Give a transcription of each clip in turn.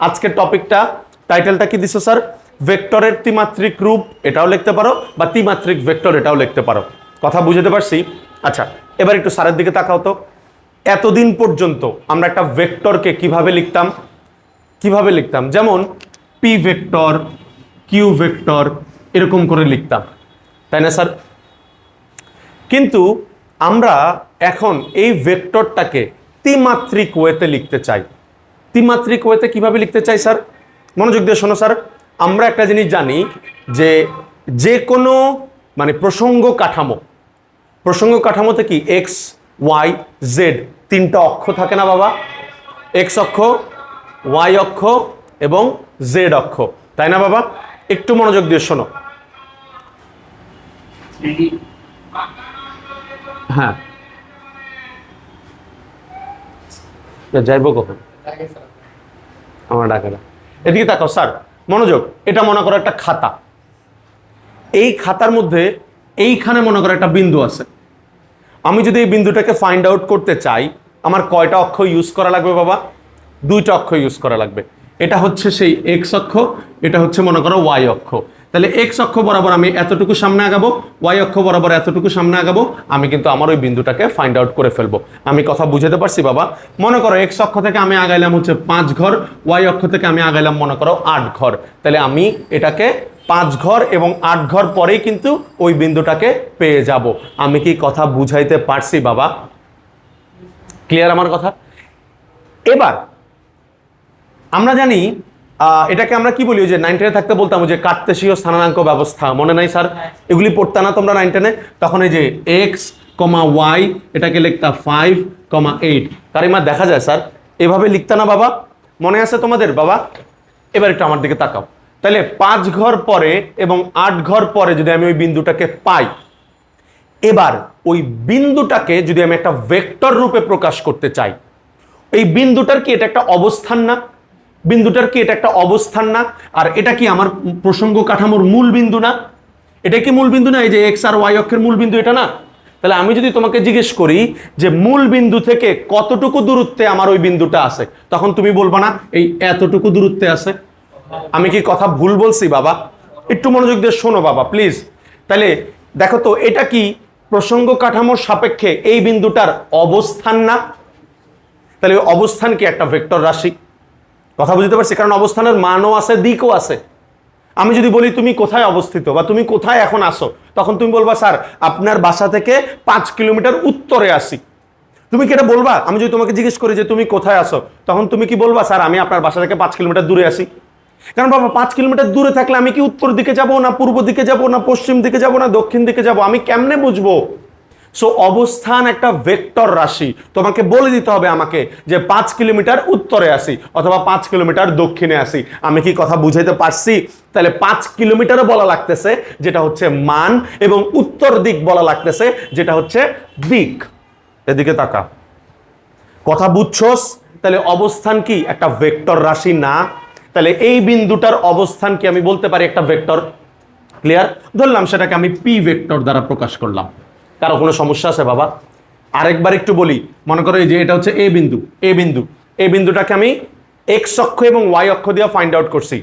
আজকের টপিকটা টাইটেলটা কি দিছো স্যার ভেক্টরের ত্রিমাত্রিক রূপ এটাও লিখতে পারো বা ত্রিমাত্রিক ভেক্টর এটাও লিখতে পারো। কথা বুঝতে পারছি? আচ্ছা এবার একটু স্যারের দিকে তাকাও তো। এতদিন পর্যন্ত আমরা একটা ভেক্টরকে কীভাবে লিখতাম? কীভাবে লিখতাম? যেমন পি ভেক্টর কিউ ভেক্টর, এরকম করে লিখতাম। তাই না স্যার কিন্তু আমরা এখন এই ভেক্টরটাকে ত্রিমাত্রিক ওয়েতে লিখতে চাই। ত্রিমাত্রিক ওয়েতে কীভাবে লিখতে চাই, স্যার? মনোযোগ দিয়ে শোনো, স্যার। আমরা একটা জিনিস জানি যে যে কোনো মানে প্রসঙ্গ কাঠামো, প্রসঙ্গ কাঠামোতে কি এক্স ওয়াই জেড তিনটা অক্ষ থাকে না, বাবা? এক্স অক্ষ ওয়াই অক্ষ এবং জেড অক্ষ, তাই না, বাবা? একটু মনোযোগ দিয়ে শোনো। হ্যাঁ। যাইব কখন? আমার ডাকাটা। এদিকে তাকাও, স্যার, মনোযোগ, এটা মনে করো একটা খাতা। এই খাতার মধ্যে এইখানে মনে করো একটা বিন্দু আছে। আমি যদি এই বিন্দুটাকে ফাইন্ড আউট করতে চাই, আমার কয়টা অক্ষ ইউজ করা লাগবে বাবা? দুইটা অক্ষ ইউজ করা লাগবে। এটা হচ্ছে সেই এক্স অক্ষ, এটা হচ্ছে মনে করো ওয়াই অক্ষ। তাহলে এক্স অক্ষ বরাবর আমি এতটুকু সামনে আগাবো ওয়াই অক্ষ বরাবর এতটুকু সামনে আগাবো, আমি কিন্তু আমার ওই বিন্দুটাকে ফাইন্ড আউট করে ফেলব। আমি কথা বুঝাতে পারছি বাবা? মনে করো এক্স অক্ষ থেকে আমি আগাইলাম হচ্ছে পাঁচ ঘর ওয়াই অক্ষ থেকে আমি আগাইলাম মনে করো আট ঘর। তাহলে আমি এটাকে পাঁচ ঘর এবং আট ঘর পরেই কিন্তু ওই বিন্দুটাকে পেয়ে যাব। আমি কি কথা বুঝাইতে পারছি বাবা? ক্লিয়ার আমার কথা? এবার, আমরা জানি এটাকে আমরা কি বলি? যে নাইন টেনে থাকতে বলতাম যে কার্তেশীয় স্থানাঙ্ক ব্যবস্থা। মনে নাই, স্যার? এগুলি পড়তা না তোমরা নাইন টেনে তখন এই যে এক্স কমা ওয়াই এটাকে লিখতা ফাইভ কমা এইট কারিমা, দেখা যায়, স্যার? এভাবে লিখতা না, বাবা? মনে আছে তোমাদের, বাবা? এবার একটু আমার দিকে তাকাও। তাহলে পাঁচ ঘর পরে এবং আট ঘর পরে যদি আমি ওই বিন্দুটাকে পাই, এবার ওই বিন্দুটাকে যদি আমি একটা ভেক্টর রূপে প্রকাশ করতে চাই, এই বিন্দুটার কি এটা একটা অবস্থান না? বিন্দুটার কি? এটা একটা অবস্থান না। আর এটা কি আমার প্রসঙ্গ কাঠামোর মূল বিন্দু না? এটা কি মূল বিন্দু না? এই যে এক্স আর ওয়াই অক্ষের মূল বিন্দু এটা না? তাহলে আমি যদি তোমাকে জিজ্ঞেস করি যে মূল বিন্দু থেকে কতটুকু দূরত্বে আমার ওই বিন্দুটা আছে? তখন তুমি বলবা না, এই এতটুকু দূরত্বে আছে। আমি কি কথা ভুল বলছি বাবা? একটু মনোযোগ দিয়ে শোনো বাবা, প্লিজ। তাহলে দেখো তো, এটা কি প্রসঙ্গ কাঠামোর সাপেক্ষে এই বিন্দুটার অবস্থান না? তাহলে অবস্থান কি? একটা ভেক্টর রাশি। কথা বুঝতে পারছি, কারণ অবস্থানের মানও আছে, দিকও আছে। আমি যদি বলি তুমি কোথায় অবস্থিত বা তুমি কোথায় এখন আসো তখন তুমি বলবা, স্যার, আপনার বাসা থেকে পাঁচ কিলোমিটার উত্তরে আসি তুমি কি এটা বলবা? আমি যদি তোমাকে জিজ্ঞেস করি যে তুমি কোথায় আসো তখন তুমি কি বলবা, স্যার, আমি আপনার বাসা থেকে পাঁচ কিলোমিটার দূরে আসি কারণ বাবা, পাঁচ কিলোমিটার দূরে থাকলে আমি কি উত্তর দিকে যাব, না পূর্ব দিকে যাব, না পশ্চিম দিকে যাব, না দক্ষিণ দিকে যাব? আমি কেমনে বুঝব? সো অবস্থান একটা ভেক্টর রাশি। তোমাকে বলে দিতে হবে আমাকে যে পাঁচ কিলোমিটার উত্তরে আসি অথবা পাঁচ কিলোমিটার দক্ষিণে আসি আমি কি কথা বুঝাইতে পারছি? তাহলে পাঁচ কিলোমিটারও বলা লাগতেছে, যেটা হচ্ছে মান, এবং উত্তর দিক বলা লাগতেছে, যেটা হচ্ছে দিক। এদিকে তাকা কথা বুঝছস? তাহলে অবস্থান কি? একটা ভেক্টর রাশি না। তাহলে এই বিন্দুটার অবস্থান কি আমি বলতে পারি একটা ভেক্টর ক্লিয়ার ধরলাম সেটাকে আমি পি ভেক্টর দ্বারা প্রকাশ করলাম। কারও কোনো সমস্যা আছে বাবা? আরেকবার একটু বলি, মনে করো এই যে এটা হচ্ছে এ বিন্দু এ বিন্দু। এ বিন্দুটাকে আমি এক্স অক্ষ এবং ওয়াই অক্ষ দিয়ে ফাইন্ড আউট করছি।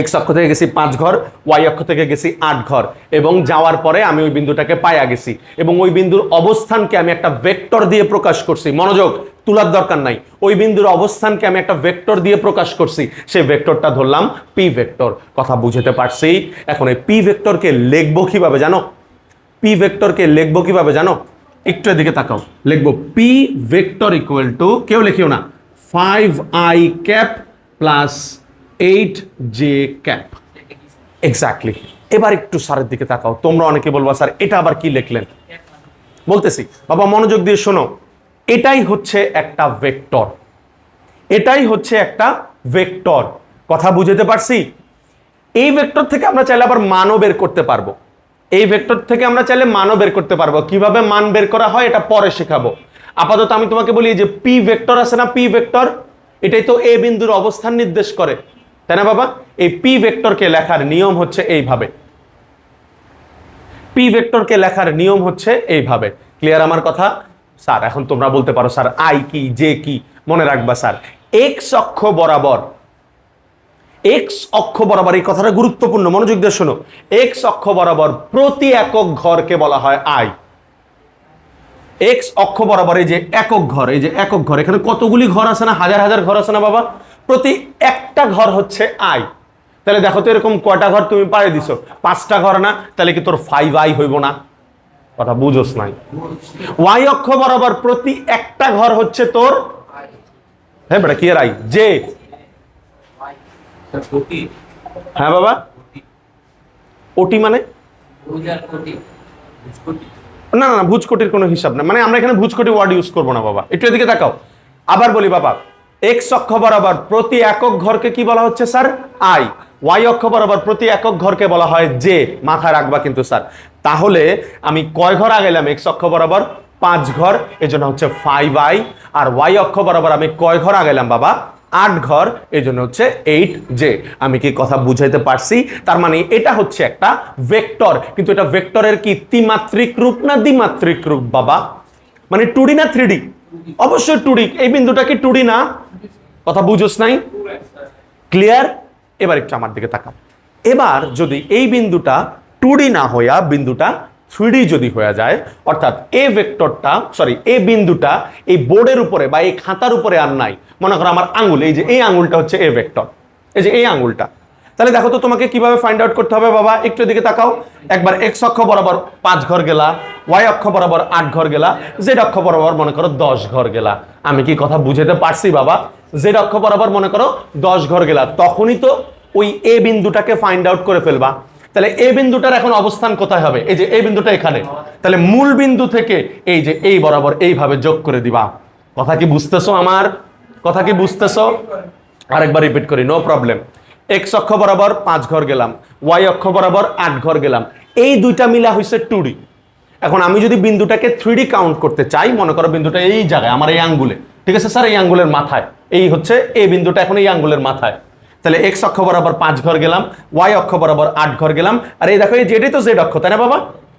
এক্স অক্ষ থেকে গেছি পাঁচ ঘর ওয়াই অক্ষ থেকে গেছি আট ঘর এবং যাওয়ার পরে আমি ওই বিন্দুটাকে পায়া গেছি এবং ওই বিন্দুর অবস্থানকে আমি একটা ভেক্টর দিয়ে প্রকাশ করছি। মনোযোগ, তুলার দরকার নাই। ওই বিন্দুর অবস্থানকে আমি একটা ভেক্টর দিয়ে প্রকাশ করছি। সেই ভেক্টরটা ধরলাম পি ভেক্টর। কথা বুঝতে পারছি? এখন এই পি ভেক্টরকে লিখব কীভাবে জানো? পি ভেক্টরকে লিখব কীভাবে জানো? একটু এদিকে তাকাও। লিখব পি ভেক্টর ইকুয়াল টু কেউ লিখিও না five I cap plus eight J cap exactly এবার একটু স্যারের দিকে তাকাও, তোমরা অনেকে বলবা, স্যার, এটা আবার কি লিখলেন? বলতেছি, বাবা, মনোযোগ দিয়ে শোনো, এটাই হচ্ছে একটা ভেক্টর এটাই হচ্ছে একটা ভেক্টর কথা বুঝতে পারছি? এই ভেক্টর থেকে আমরা চাইলে আবার মানও বের করতে পারব। এই ভেক্টর থেকে আমরা চাইলে মানও বের করতে পারব। কীভাবে মান বের করা হয় এটা পরে শেখাবো। আপাতত আমি তোমাকে বলি যে পি ভেক্টর আছে না পি ভেক্টর এটাই তো এ বিন্দুর অবস্থান নির্দেশ করে। তাই না বাবা? এই পি ভেক্টরকে লেখার নিয়ম হচ্ছে এইভাবে। পি ভেক্টরকে লেখার নিয়ম হচ্ছে এইভাবে। ক্লিয়ার আমার কথা? স্যার, এখন তোমরা বলতে পারো, স্যার আই কি জে কি, মনে রাখবা, স্যার। এক্স অক্ষ বরাবর এক্স অক্ষ বরাবর, এই কথাটা গুরুত্বপূর্ণ, মনোযোগ দিয়ে শোনো। এক্স অক্ষ বরাবর প্রতি একক ঘরকে বলা হয় আই এক্স অক্ষ বরাবর, এই যে একক ঘর, এই যে একক ঘর, এখানে কতগুলি ঘর আছে না? হাজার হাজার ঘর আছে না বাবা? প্রতি একটা ঘর হচ্ছে আই তাহলে দেখো তো এরকম কয়টা ঘর তুমি পাড়ে দিছো? পাঁচটা ঘর না? তাহলে কি তোর ফাইভ আই হইব না? কথা বুঝোস নাই। ওয়াই অক্ষ বরাবর প্রতি একটা ঘর হচ্ছে তোর? হ্যাঁ বেটা, কি আর আই যে হ্যাঁ বাবা। ওটি মানে? না না না ভুজকোটির কোনো হিসাব না। মানে আমরা এখানে ভুজকোটি ওয়ার্ড ইউজ করব না বাবা। একটু এদিকে তাকাও। আবার বলি বাবা এক্স অক্ষ বরাবর প্রতি একক ঘরকে কি বলা হচ্ছে স্যার? আই। ওয়াই অক্ষ বরাবর প্রতি একক ঘরকে বলা হয় যে মাথায় রাখবা কিন্তু স্যার। তাহলে আমি কয় ঘর আগাইলাম? এক্স অক্ষ বরাবর পাঁচ ঘর এজন্য হচ্ছে ফাইভ আই আর ওয়াই অক্ষ বরাবর আমি কয় ঘর আগাইলাম বাবা? আট ঘর, এই জন্য হচ্ছে এইট জে আমি কি কথা বুঝাইতে পারছি? তার মানে এটা হচ্ছে একটা ভেক্টর কিন্তু এটা ভেক্টরের কি ত্রিমাত্রিক রূপ না দ্বিমাত্রিক রূপ, বাবা? মানে টুডি না থ্রিডি অবশ্যই টুডি এই বিন্দুটা কি টুডি না? কথা বুঝোস নাই? ক্লিয়ার এবার একটু আমার দিকে তাকাও। এবার যদি এই বিন্দুটা টুডি না হইয়া বিন্দুটা থ্রিডি যদি হয়ে যায়, অর্থাৎ এ ভেক্টরটা সরি এ বিন্দুটা এই বোর্ডের উপরে বা এই খাতার উপরে আর নাই। মনে করো আমার আঙ্গুল এই যে এই আঙ্গুলটা হচ্ছে এ ভেক্টর। এই যে এই আঙ্গুলটা তাহলে দেখো তো তোমাকে কীভাবে ফাইন্ড আউট করতে হবে বাবা? একটু দিকে তাকাও। একবার এক্স অক্ষ বরাবর পাঁচ ঘর গেলা ওয়াই অক্ষ বরাবর আট ঘর গেলা জেড অক্ষ বরাবর মনে করো দশ ঘর গেলা। আমি কি কথা বুঝাতে পারছি বাবা? জেড অক্ষ বরাবর মনে করো দশ ঘর গেলা। তখনই তো ওই এ বিন্দুটাকে ফাইন্ড আউট করে ফেলবা। তাহলে এ বিন্দুটার এখন অবস্থান কোথায় হবে? এই যে এই বিন্দুটা এখানে। তাহলে মূল বিন্দু থেকে এই যে এই বরাবর এইভাবে যোগ করে দিবা। কথা কি বুঝতেছো আমার? কথা কি বুঝতেছো? আরেকবার রিপিট করি নো প্রবলেম এক্স অক্ষ বরাবর পাঁচ ঘর গেলাম ওয়াই অক্ষ বরাবর আট ঘর গেলাম। এই দুইটা মিলা হয়েছে টুডি এখন আমি যদি বিন্দুটাকে থ্রি কাউন্ট করতে চাই, মনে করো বিন্দুটা এই জায়গায়, আমার এই আঙ্গুলে। ঠিক আছে স্যার এই আঙ্গুলের মাথায়। এই হচ্ছে, এই বিন্দুটা এখন এই আঙ্গুলের মাথায়। তাহলে এক্স অক্ষ বরাবর পাঁচ ঘর গেলাম ওয়াই অক্ষ বরাবর আট ঘর গেলাম। আর এই দেখো, এই যে এটাই তো জেড অক্ষ, তাই না বাবা?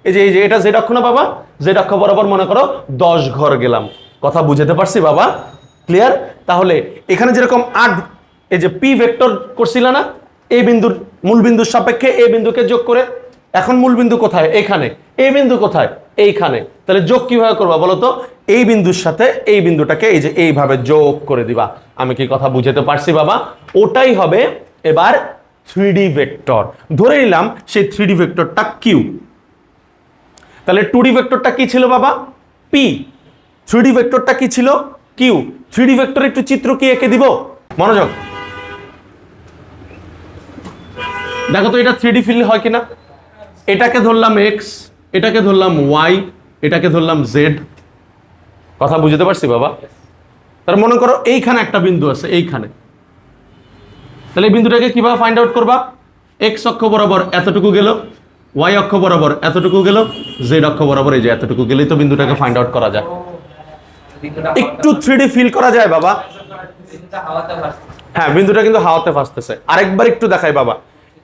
এই যে এই যে, এটা জেড অক্ষ না বাবা? জেড অক্ষ বরাবর মনে করো দশ ঘর গেলাম। কথা বুঝাতে পারছি বাবা? ক্লিয়ার তাহলে এখানে যেরকম আট, এই যে পি ভেক্টর করছিল না এই বিন্দুর মূল বিন্দুর সাপেক্ষে এই বিন্দুকে যোগ করে এখন মূল বিন্দু কোথায়? এখানে এই বিন্দু কোথায়? এইখানে। তাহলে যোগ কীভাবে করবা বলো তো এই বিন্দুর সাথে এই বিন্দুটাকে এই যে এইভাবে যোগ করে দিবা। আমি কি কথা বুঝাতে পারছি বাবা? ওটাই হবে এবার থ্রি ভেক্টর। ধরে নিলাম সেই থ্রি ভেক্টরটা কিউ তাহলে টু ডি ভেক্টরটা কি ছিল বাবা? পি থ্রি ভেক্টরটা কি ছিল? কিউ থ্রি ভেক্টর একটু চিত্র কি এঁকে দিব? মনোযোগ। দেখো তো এটা থ্রি ফিল হয় কিনা? এটাকে ধরলাম এক্স এটাকে ধরলাম ওয়াই এটাকে ধরলাম জেড কথা বুঝতে পারছি বাবা? তার মনে করো এইখানে একটা বিন্দু আছে, এইখানে। তাহলে এই বিন্দুটাকে কীভাবে ফাইন্ড আউট করবা? এক্স অক্ষ বরাবর এতটুকু গেল ওয়াই অক্ষ বরাবর এতটুকু গেল জেড অক্ষ বরাবর এই যে এতটুকু গেলেই তো বিন্দুটাকে ফাইন্ড আউট করা যায়। একটু থ্রি ফিল করা যায় বাবা। হ্যাঁ বিন্দুটা কিন্তু হাওয়াতে ভাসতেছে। আরেকবার একটু দেখাই বাবা।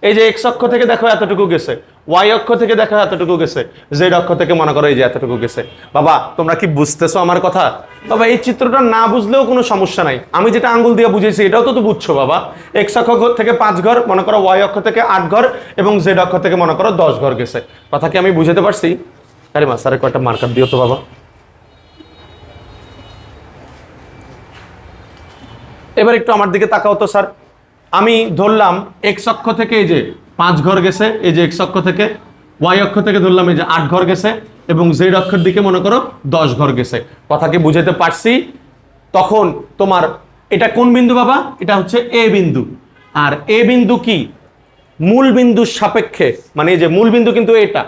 এই যে এক্স অক্ষ থেকে দেখো এতটুকু গেছে। ওয়াই অক্ষ থেকে দেখা এতটুকু গেছে জেড অক্ষ থেকে মনে করো এই যে এতটুকু গেছে। বাবা, তোমরা কি বুঝতেছো আমার কথা? বাবা, এই চিত্রটা না বুঝলেও কোনো সমস্যা নাই। আমি যেটা আঙ্গুল দিয়ে বুঝেছি এটাও তো তো বুঝছ, বাবা। এক্স অক্ষ থেকে পাঁচ ঘর, মনে করো ওয়াই অক্ষ থেকে আট ঘর এবং জেড অক্ষ থেকে মনে করো দশ ঘর গেছে। কথা কি আমি বুঝতে পারছি? আরে মা স্যারের কয়েকটা মার্কার দিও তো, বাবা। এবার একটু আমার দিকে তাকাও তো স্যার আমি ধরলাম এক্স অক্ষ থেকে এই যে পাঁচ ঘর গেছে, এই যে এক্স অক্ষ থেকে, ওয়াই অক্ষ থেকে ধরলাম এই যে আট ঘর গেছে, এবং জেড অক্ষের দিকে মনে করো দশ ঘর গেছে। কথা কি বুঝাতে পারছি? তখন তোমার, এটা কোন বিন্দু বাবা? এটা হচ্ছে এ বিন্দু। আর এ বিন্দু কি? মূল বিন্দুর সাপেক্ষে মানে এই যে মূল বিন্দু কিন্তু এটা।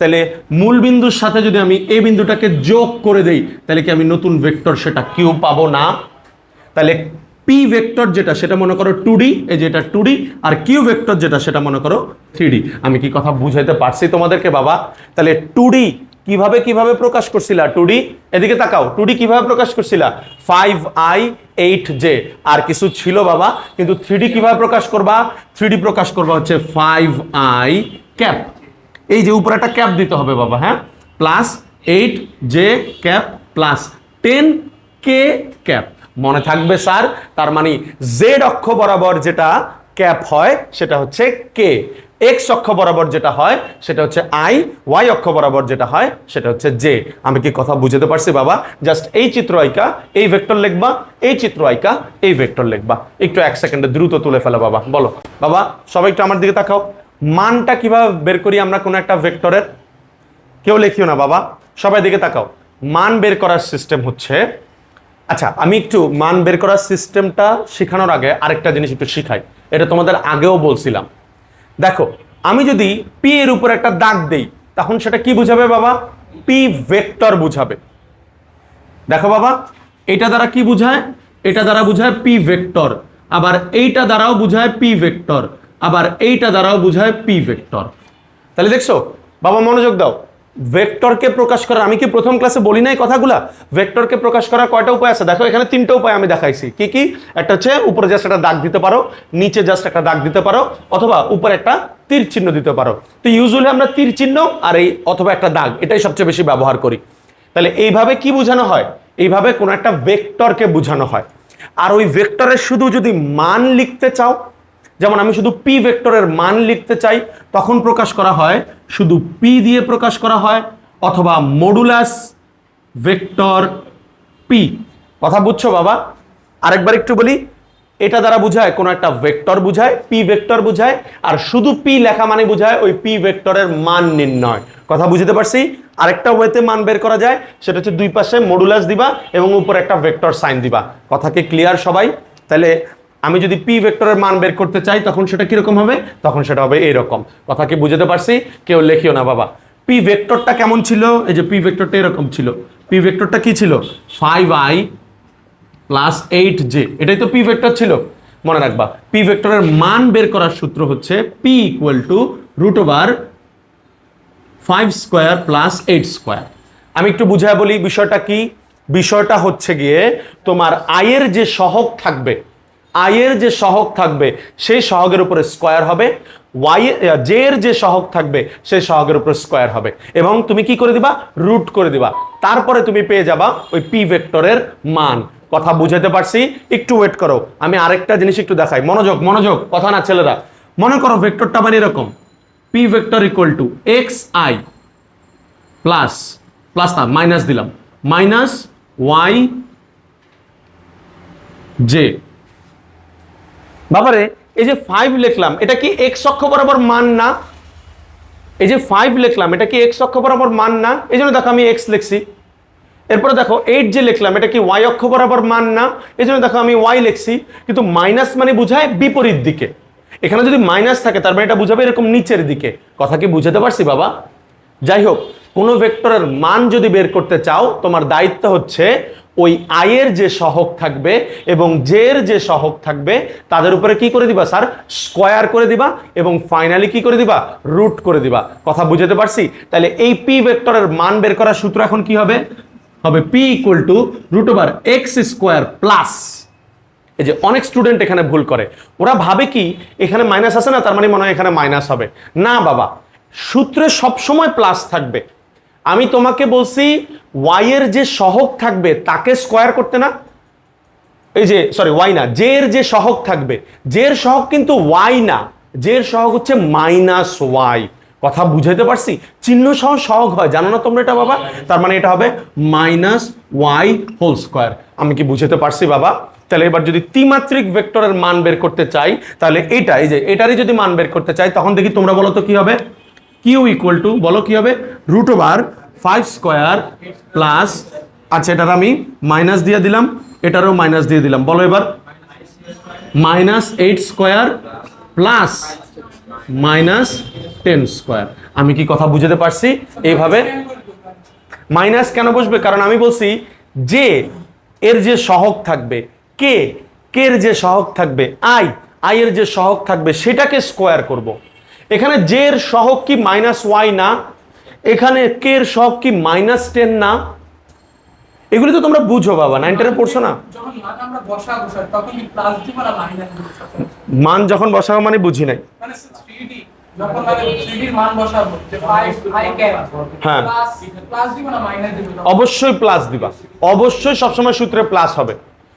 তাহলে মূল বিন্দুর সাথে যদি আমি এ বিন্দুটাকে যোগ করে দেই, তাহলে কি আমি নতুন ভেক্টর সেটা কিউ পাবো না? তাহলে পি ভেক্টর যেটা, সেটা মনে করো টু ডি এই যে এটা টু ডি আর কিউ ভেক্টর যেটা, সেটা মনে করো থ্রি ডি আমি কি কথা বুঝাইতে পারছি তোমাদেরকে, বাবা? তাহলে টু ডি কীভাবে কীভাবে প্রকাশ করছিলা টু ডি এদিকে তাকাও টু ডি কীভাবে প্রকাশ করছিলা? ফাইভ আই এইট জে আর কিছু ছিল, বাবা, কিন্তু থ্রি ডি কীভাবে প্রকাশ করবা? থ্রি ডি প্রকাশ করবা হচ্ছে ফাইভ আই ক্যাপ এই যে উপরে একটা ক্যাপ দিতে হবে, বাবা হ্যাঁ? Plus eight J cap plus ten K cap মনে থাকবে, স্যার। তার মানে জেড অক্ষ বরাবর যেটা ক্যাপ হয়, সেটা হচ্ছে কে এক্স অক্ষ বরাবর যেটা হয়, সেটা হচ্ছে আই ওয়াই অক্ষ বরাবর যেটা হয়, সেটা হচ্ছে জে আমি কি কথা বুঝতে পারছি, বাবা? জাস্ট এই চিত্র আইকা, এই ভেক্টর লিখবা, এই চিত্র আইকা, এই ভেক্টর লিখবা। একটু এক সেকেন্ডে দ্রুত তুলে ফেলো, বাবা। বলো। বাবা, সবাই একটু আমার দিকে তাকাও। মানটা কীভাবে বের করি আমরা কোনো একটা ভেক্টরের? কেউ লেখিও না, বাবা। সবাই দিকে তাকাও। মান বের করার সিস্টেম হচ্ছে আচ্ছা আমি একটু মান বের করার সিস্টেমটা শেখানোর আগে আরেকটা জিনিস একটু শিখাই। এটা তোমাদের আগেও বলছিলাম। দেখো, আমি যদি পি এর উপর একটা দাগ দেই, তখন সেটা কি বুঝাবে বাবা? পি ভেক্টর বুঝাবে। দেখো বাবা, এটা দ্বারা কি বুঝায়? এটা দ্বারা বুঝায় পি ভেক্টর আবার এইটা দ্বারাও বুঝায় পি ভেক্টর আবার এইটা দ্বারাও বুঝায় পি ভেক্টর তাহলে দেখছ, বাবা মনোযোগ দাও। ভেক্টরকে প্রকাশ করার, আমি কি প্রথম ক্লাসে বলি নাই কথাগুলা? ভেক্টরকে প্রকাশ করার কয়টা উপায় আছে? দেখো, এখানে তিনটা উপায় আমি দেখাইছি। কি কি? একটা হচ্ছে উপরে জাস্ট একটা দাগ দিতে পারো, নিচে জাস্ট একটা দাগ দিতে পারো, অথবা উপরে একটা তীর চিহ্ন দিতে পারো। তো ইউজুয়ালি আমরা তীর চিহ্ন আর এই অথবা একটা দাগ, এটাই সবচেয়ে বেশি ব্যবহার করি। তাহলে এইভাবে কি বোঝানো হয়? এইভাবে কোনো একটা ভেক্টরকে বোঝানো হয়। আর ওই ভেক্টরের শুধু যদি মান লিখতে চাও যেমন আমি শুধু পি ভেক্টরের মান লিখতে চাই, তখন প্রকাশ করা হয় শুধু পি দিয়ে প্রকাশ করা হয় অথবা মডুলাস ভেক্টর পি কথা বুঝছ বাবা? আরেকবার একটু বলি, এটা দ্বারা বোঝায় কোনো একটা ভেক্টর বোঝায় পি ভেক্টর বোঝায়, আর শুধু পি লেখা মানে বোঝায় ওই পি ভেক্টরের মান নির্ণয়। কথা বুঝতে পারছি? আরেকটা ওয়েতে মান বের করা যায়, সেটা হচ্ছে দুই পাশে মডুলাস দিবা এবং উপরে একটা ভেক্টর সাইন দিবা। কথা কি ক্লিয়ার সবাই? তাহলে আমি যদি পি ভেক্টরের মান বের করতে চাই, তখন সেটা কীরকম হবে? তখন সেটা হবে এইরকম কথা কি বুঝতে পারছি? কেউ লেখিও না, বাবা। পি ভেক্টরটা কেমন ছিল? এই যে পি ভেক্টরটা এরকম ছিল। পি ভেক্টরটা কি ছিল? Five I plus eight J এটাই তো পি ভেক্টর ছিল। মনে রাখবা পি ভেক্টরের মান বের করার সূত্র হচ্ছে P equal to root over five square plus eight square আমি একটু বুঝায় বলি, বিষয়টা কি? বিষয়টা হচ্ছে গিয়ে তোমার আয়ের যে সহগ থাকবে আয়ের যে সহগ থাকবে, সেই সহগের উপরে স্কোয়ার হবে। ওয়াই জে এর যে সহগ থাকবে, সেই সহগের উপরে স্কোয়ার হবে। এবং তুমি কি করে দিবা? রুট করে দিবা। তারপরে তুমি পেয়ে যাবা ওই পি ভেক্টরের মান। কথা বুঝাতে পারছি? একটু ওয়েট করো। আমি আরেকটা জিনিস একটু দেখাই। মনোযোগ মনোযোগ। কথা না, ছেলেরা। মনে করো ভেক্টরটা মানে এরকম। P vector equal to X I plus plus না মাইনাস দিলাম। মাইনাস ওয়াই জে বাবারে, এই যে ফাইভ লিখলাম, এটা কি এক্স অক্ষ বরাবর মান না? এই যে ফাইভ লিখলাম, এটা কি এক্স অক্ষ বরাবর মান না? এই জন্য দেখো আমি এক্স লিখছি। এরপরে দেখো এইট যে লিখলাম, এটা কি ওয়াই অক্ষ বরাবর মান না? এই জন্য দেখো আমি ওয়াই লিখছি, কিন্তু মাইনাস মানে বোঝায় বিপরীত দিকে। এখানে যদি মাইনাস থাকে, তার মানে এটা বুঝাবে এরকম নিচের দিকে। কথা কি বুঝাতে পারছি বাবা? যাই হোক কোনো ভেক্টরের মান যদি বের করতে চাও, তোমার দায়িত্ব হচ্ছে ওই আয়ের যে সহক থাকবে এবং জের যে সহক থাকবে, তাদের উপরে কি করে দিবা স্যার স্কোয়ার করে দিবা এবং ফাইনালি কি করে দিবা? রুট করে দিবা। কথা বুঝাতে পারছি? তাহলে এই পি ভেক্টরের মান বের করার সূত্র এখন কি হবে? হবে P equal to root over X square plus এই যে অনেক স্টুডেন্ট এখানে ভুল করে। ওরা ভাবে কি, এখানে মাইনাস আছে না, তার মানে মনে হয় এখানে মাইনাস হবে। না বাবা, সূত্রে সবসময় প্লাস থাকবে। আমি তোমাকে বলছি ওয়াই এর যে সহগ থাকবে, তাকে স্কোয়ার করতে না। এই যে সরি ওয়াই না জে এর যে সহগ থাকবে জে এর সহগ কিন্তু ওয়াই না। জে এর সহগ হচ্ছে মাইনাস ওয়াই কথা বুঝাইতে পারছি? চিহ্ন সহ সহগ হয়, জানো না তোমরা এটা, বাবা? তার মানে এটা হবে মাইনাস ওয়াই হোল স্কোয়ার আমি কি বুঝাতে পারছি, বাবা? তাহলে এবার যদি ত্রিমাত্রিক ভেক্টরের মান বের করতে চাই, তাহলে এটা এই যে, এটারই যদি মান বের করতে চাই, তখন দেখি তোমরা বলো তো কি হবে? কিউ ইকুয়াল টু বলো কি হবে? Root over five square plus আচ্ছা এটার আমি মাইনাস দিয়ে দিলাম, এটারও মাইনাস দিয়ে দিলাম। বলো এবার। Minus eight square plus minus ten square আমি কি কথা বুঝতে পারছি? এইভাবে। মাইনাস কেন বসবে? কারণ আমি বলছি যে এর যে সহগ থাকবে কে কে এর যে সহগ থাকবে আই আই এর যে সহগ থাকবে, সেটাকে স্কোয়ার করব। এখানে জে এর সহগ কি মাইনাস ওয়াই না? এখানে কে এর সহগ কি মাইনাস টেন না? এগুলি তো তোমরা বুঝো বাবা নাইন টেনে পড়ছো না? মান আমরা বসাবো স্যার তখন কি প্লাস দিব না মাইনাস দিব স্যার? মান যখন বসাবো মানে বুঝি নাই। মানে 3D যখন মানে 3D এর মান বসাবো যে 5 i ক্যাপ হ্যাঁ। প্লাস প্লাস দিব না মাইনাস দিব অবশ্যই প্লাস দিবা। অবশ্যই সবসময় সূত্রে প্লাস হবে।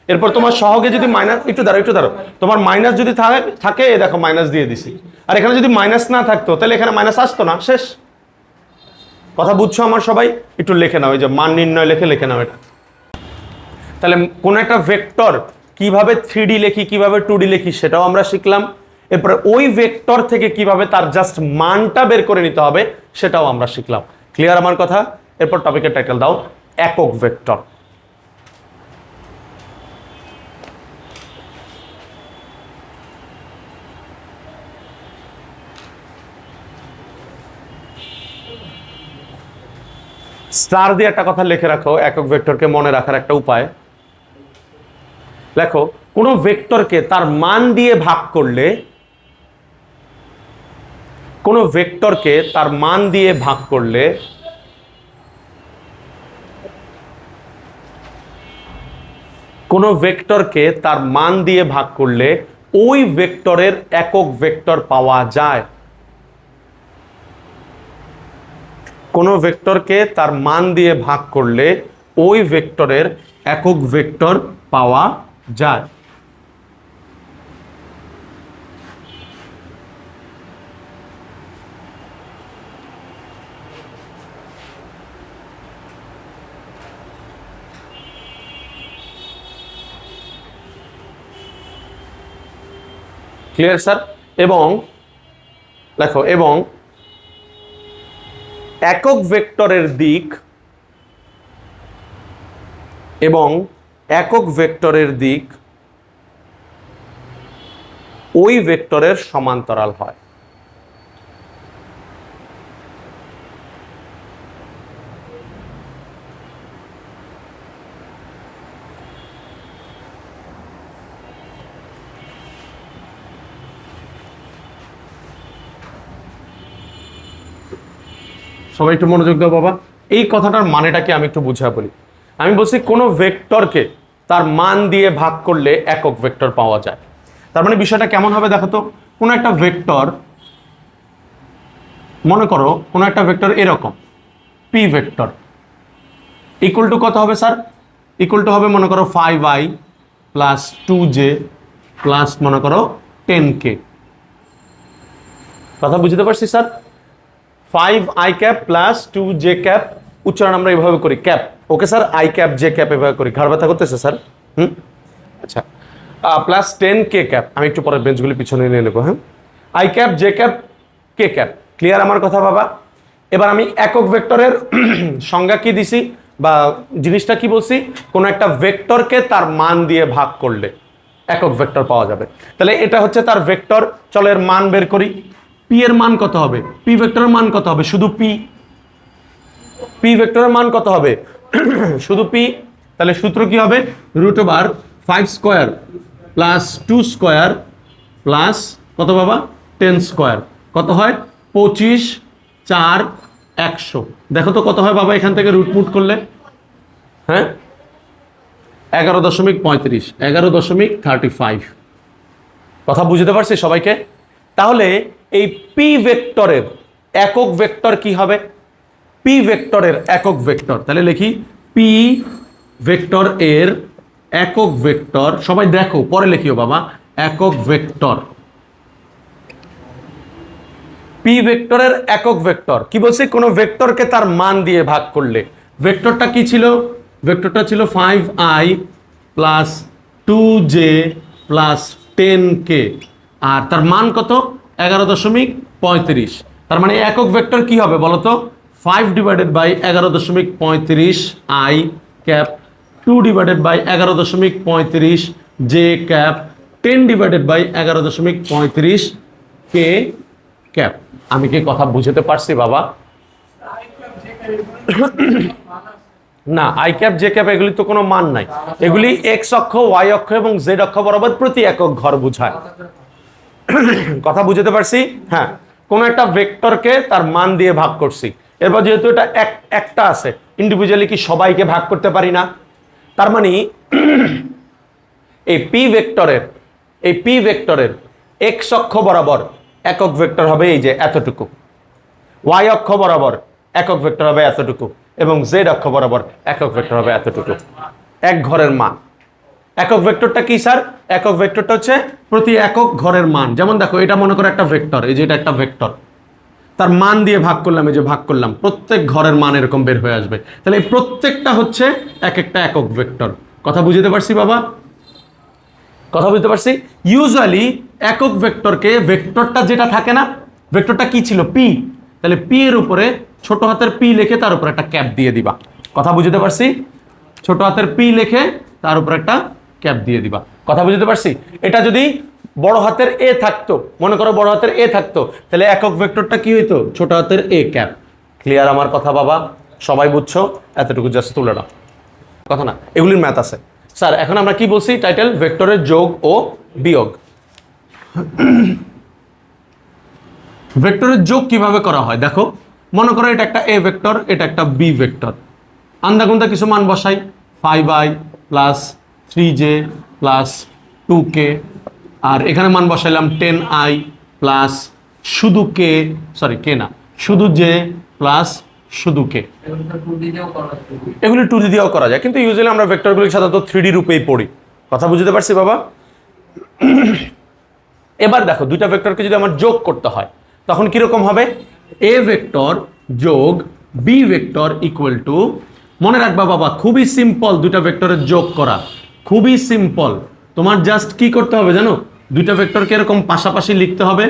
এরপর তোমার সহগে যদি মাইনাস একটু দাঁড়ো একটু দাঁড়ো তোমার মাইনাস যদি থাকে থাকে এই দেখো মাইনাস দিয়ে দিছি। আর এখানে যদি মাইনাস না থাকতো, তাহলে এখানে মাইনাস আসতো না। শেষ। কথা বুঝছ আমার সবাই? একটু লিখে নাও, এই যে মান নির্ণয় লিখে লিখে নাও এটা। তাহলে কোনো একটা ভেক্টর কীভাবে থ্রি লিখি, কীভাবে টু লিখি, সেটাও আমরা শিখলাম। এরপরে ওই ভেক্টর থেকে কীভাবে তার জাস্ট মানটা বের করে নিতে হবে, সেটাও আমরা শিখলাম। ক্লিয়ার আমার কথা? এরপর টপিকের টাইটেল দাও, একক ভেক্টর স্টার দিয়ে একটা কথা লিখে রাখো, একক ভেক্টরকে মনে রাখার একটা উপায়। লেখো, কোনো ভেক্টরকে তার মান দিয়ে ভাগ করলে, কোনো ভেক্টরকে তার মান দিয়ে ভাগ করলে, কোনো ভেক্টরকে তার মান দিয়ে ভাগ করলে, ওই ভেক্টরের একক ভেক্টর পাওয়া যায়। কোনো ভেক্টরকে তার মান দিয়ে ভাগ করলে ওই ভেক্টরের একক ভেক্টর পাওয়া যায়। ক্লিয়ার স্যার এবং, দেখো, এবং একক ভেক্টরের দিক এবং একক ভেক্টরের দিক ওই ভেক্টরের সমান্তরাল হয়। সবাই একটু মনোযোগ দাও বাবা। এই কথাটার মানেটাকে আমি একটু বুঝা বলি। আমি বলছি, কোনো ভেক্টরকে তার মান দিয়ে ভাগ করলে একক ভেক্টর পাওয়া যায়। তার মানে বিষয়টা কেমন হবে দেখো তো? কোনো একটা ভেক্টর, মনে করো, কোনো একটা ভেক্টর এরকম, পি ভেক্টর। ইকুয়াল টু কত হবে স্যার ইকুয়াল টু হবে, মনে করো five I plus two J plus মনে করো টেন কে কথা বুঝতে পারছি sir five I cap plus two J cap উচ্চারণ আমরা এভাবে করি cap okay sir I cap J cap এভাবে করি। ঘাড় ব্যথা করতেছে স্যার হুম? আচ্ছা। প্লাস টেন কে ক্যাপ আমি একটু পরে বেঞ্চগুলি পিছনে নিয়ে নেব হ্যাঁ? I cap J cap K cap clear আমার কথা, বাবা? এবার আমি একক ভেক্টরের সংজ্ঞা কি দিছি বা জিনিসটা কি বলছি? কোনো একটা ভেক্টরকে তার মান দিয়ে ভাগ করলে একক ভেক্টর পাওয়া যাবে। তাহলে এটা হচ্ছে তার ভেক্টর চলো এর মান বের করি। পি এর মান কত হবে? পি ভেক্টরের মান কত হবে? শুধু পি পি ভেক্টরের মান কত হবে? শুধু পি তাহলে সূত্র কি হবে? Root over five square plus two square plus কত বাবা? টেন স্কোয়ার কত হয়? পঁচিশ চার একশো। দেখো তো কত হয় বাবা এখান থেকে রুটমুট করলে? হ্যাঁ? এগারো দশমিক পঁয়ত্রিশ, এগারো দশমিক থার্টি ফাইভ কথা বুঝতে পারছি সবাইকে? তাহলে এই পি ভেক্টরের একক ভেক্টর কি হবে? পি ভেক্টরের একক ভেক্টর তাহলে লিখি পি ভেক্টর এর একক ভেক্টর সবাই দেখো, পরে লিখিও বাবা একক ভেক্টর পি ভেক্টরের একক ভেক্টর কি বলছি? কোনো ভেক্টরকে তার মান দিয়ে ভাগ করলে। ভেক্টরটা কি ছিল? ভেক্টরটা ছিল five i plus two j plus ten k আর তার মান কত? এগারো দশমিক পঁয়ত্রিশ। তার মানে একক ভেক্টর কি হবে বলো তো ফাইভ ডিভাইডেড বাই এগারো দশমিক পঁয়ত্রিশ i cap two divided by এগারো দশমিক পঁয়ত্রিশ j cap ten divided by এগারো দশমিক পঁয়ত্রিশ কে ক্যাপ আমি কি কথা বুঝতে পারছি বাবা? না আই ক্যাপ জে ক্যাপ এগুলি তো কোনো মান নাই। এগুলি এক্স অক্ষ ওয়াই অক্ষ এবং জেড অক্ষ বরাবর প্রতি একক ঘর বোঝায়। কথা বুঝতে পারছি? হ্যাঁ কোন একটা ভেক্টরকে তার মান দিয়ে ভাগ করছি। এরপর যেহেতু এটা এক, একটা আছে ইন্ডিভিজুয়ালি কি সবাইকে ভাগ করতে পারি না? তার মানে এই পি ভেক্টরের এই পি ভেক্টরের এক্স অক্ষ বরাবর একক ভেক্টর হবে এই যে এতটুকু। ওয়াই অক্ষ বরাবর একক ভেক্টর হবে এতটুকু এবং জেড অক্ষ বরাবর একক ভেক্টর হবে এতটুকু। এক ঘরের মান। একক ভেক্টরটা কি, স্যার? একক ভেক্টরটা হচ্ছে প্রতি একক ঘরের মান। যেমন দেখো, এটা মনে করো একটা ভেক্টর, এই যে এটা একটা ভেক্টর। তার মান দিয়ে ভাগ করলাম, এই যে ভাগ করলাম, প্রত্যেক ঘরের মান এরকম বের হয়ে আসবে। তাহলে এই প্রত্যেকটা হচ্ছে এক একটা একক ভেক্টর। কথা বুঝতে পারছি, বাবা? কথা বুঝতে পারছি? ইউজুয়ালি একক ভেক্টরকে ভেক্টরটা যেটা থাকে না, ভেক্টরটা কি ছিল? পি তাহলে পি এর উপরে ছোট হাতের পি লিখে তার উপর একটা ক্যাপ দিয়ে দিবা। কথা বুঝতে পারছি? ছোট হাতের পি লিখে তার উপর একটা ক্যাপ দিয়ে দিবা। কথা বুঝতে পারছি? এটা যদি বড় হাতের এ থাকতো, মনে করো বড় হাতের এ থাকতো, তাহলে একক ভেক্টরটা কি হইতো? ছোট হাতের এ ক্যাপ। ক্লিয়ার আমার কথা বাবা? সবাই বুঝছ? এতটুকু জাস্ট তুলে নাও। কথা না, এগুলির ম্যাথ আছে। স্যার এখন আমরা কি বলছি? টাইটেল ভেক্টরের যোগ ও বিয়োগ। ভেক্টরের যোগ কীভাবে করা হয়? দেখো, মনে করো এটা একটা এ ভেক্টর, এটা একটা বি ভেক্টর। আন্দাগুন্দা কিছু মান বসাই five i plus three j plus two k আর এখানে মান বসাইলাম টেন আই প্লাস শুধু কে সরি কে না, শুধু জে প্লাস শুধু কে এগুলো টু ডি দিয়েও করা যায়, কিন্তু ইউজুয়ালি আমরা ভেক্টরগুলি সাধারণত থ্রি ডি রূপেই পড়ি। কথা বুঝতে পারছি বাবা? এবার দেখো, দুইটা ভেক্টরকে যদি আমার যোগ করতে হয়, তখন কীরকম হবে? এ ভেক্টর যোগ বি ভেক্টর ইকুয়াল টু মনে রাখবা বাবা, খুবই সিম্পল দুইটা ভেক্টরের যোগ করা। খুবই সিম্পল তোমার জাস্ট কি করতে হবে জানো? দুইটা ভেক্টরকে এরকম পাশাপাশি লিখতে হবে।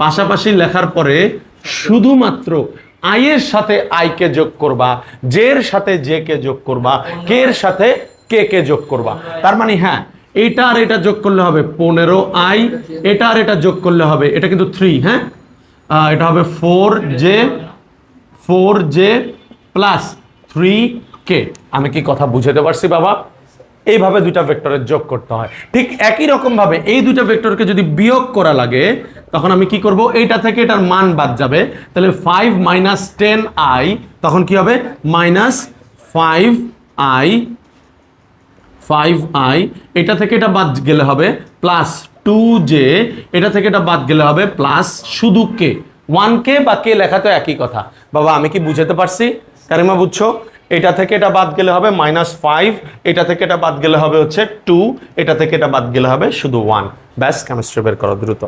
পাশাপাশি লেখার পরে শুধুমাত্র আই এর সাথে আই কে যোগ করবা জের সাথে জে কে যোগ করবা কে এর সাথে কে কে যোগ করবা। তার মানে হ্যাঁ এটা আর এটা যোগ করলে হবে পনেরো আই এটা আর এটা যোগ করলে হবে, এটা কিন্তু থ্রি হ্যাঁ? এটা হবে four j four j plus three k আমি কি কথা বুঝাতে পারছি বাবা? এইভাবে দুইটা ভেক্টরের যোগ করতে হয়। ঠিক একই রকম ভাবে এই দুইটা ভেক্টরকে যদি বিয়োগ করা লাগে, তখন আমি কি করব? এইটা থেকে এটার মান বাদ যাবে। তাহলে ফাইভ মাইনাস টেন আই তখন কি হবে? Minus five i five i এটা থেকে এটা বাদ গেলে হবে প্লাস টু জে এটা থেকে এটা বাদ গেলে হবে প্লাস শুধু কে ওয়ান কে বা কে লেখা তো একই কথা। বাবা, আমি কি বুঝাতে পারছি? কারিমা, বুঝছ? এটা থেকে এটা বাদ গেলে হবে মাইনাস ফাইভ এটা থেকে এটা বাদ গেলে হবে হচ্ছে টু এটা থেকে এটা বাদ গেলে হবে শুধু ওয়ান ব্যাস কেমিস্ট্রি বের করো দ্রুত।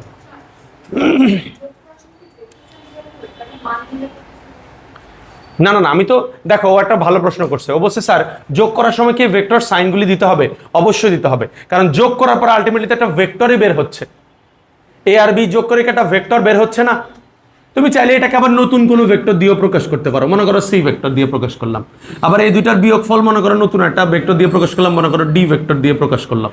না না না, আমি তো, দেখো, ও একটা ভালো প্রশ্ন করছে। ও স্যার, যোগ করার সময় কি ভেক্টর সাইনগুলি দিতে হবে? অবশ্যই দিতে হবে। কারণ যোগ করার পর আলটিমেটলি একটা ভেক্টরই বের হচ্ছে। এ আর বি যোগ করে একটা ভেক্টর বের হচ্ছে না? তুমি চাইলে এটাকে আবার নতুন কোনো ভেক্টর দিয়েও প্রকাশ করতে পারো। মনে করো সি ভেক্টর দিয়ে প্রকাশ করলাম। আবার এই দুইটার বিয়োগ ফল মনে করো নতুন একটা ভেক্টর দিয়ে প্রকাশ করলাম, মনে করো ডি ভেক্টর দিয়ে প্রকাশ করলাম।